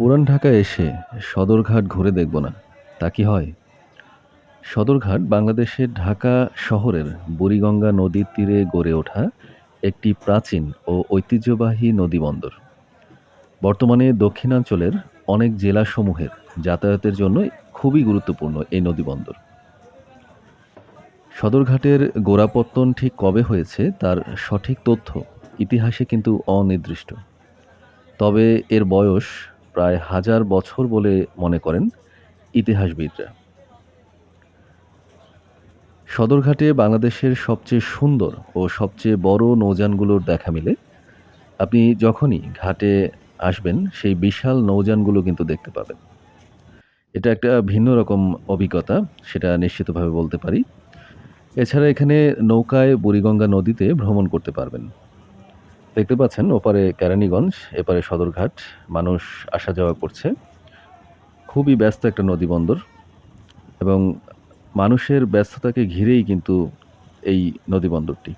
পুরান ঢাকায় এসে সদরঘাট ঘুরে দেখব না। তা কি হয়? সদরঘাট বাংলাদেশের ঢাকা শহরের বুড়িগঙ্গা নদীর তীরে গড়ে ওঠা একটি প্রাচীন ও ঐতিহ্যবাহী নদীবন্দর। বর্তমানে দক্ষিণাঞ্চলের অনেক জেলাসমূহের যাতায়াতের জন্য খুবই গুরুত্বপূর্ণ এই নদীবন্দর। সদরঘাটের গোড়াপত্তন ঠিক কবে হয়েছে তার সঠিক তথ্য ইতিহাসে কিন্তু অনির্দিষ্ট। তবে এর বয়স প্রায় হাজার বছর বলে মনে করেন ইতিহাসবিদরা। সদরঘাটে বাংলাদেশের সবচেয়ে সুন্দর ও সবচেয়ে বড় নৌযানগুলোর দেখা মিলে। আপনি যখনই ঘাটে আসবেন, সেই বিশাল নৌযানগুলো কিন্তু দেখতে পাবেন। এটা একটা ভিন্ন রকম অভিজ্ঞতা, সেটা নিশ্চিতভাবে বলতে পারি। এছাড়া এখানে নৌকায় বুড়িগঙ্গা নদীতে ভ্রমণ করতে পারবেন। দেখতে পাচ্ছেন, ওপারে কেরানীগঞ্জ, এপারে সদরঘাট, মানুষ আসা যাওয়া করছে। খুবই ব্যস্ত একটা নদী বন্দর এবং মানুষের ব্যস্ততাকে ঘিরেই কিন্তু এই নদীবন্দরটি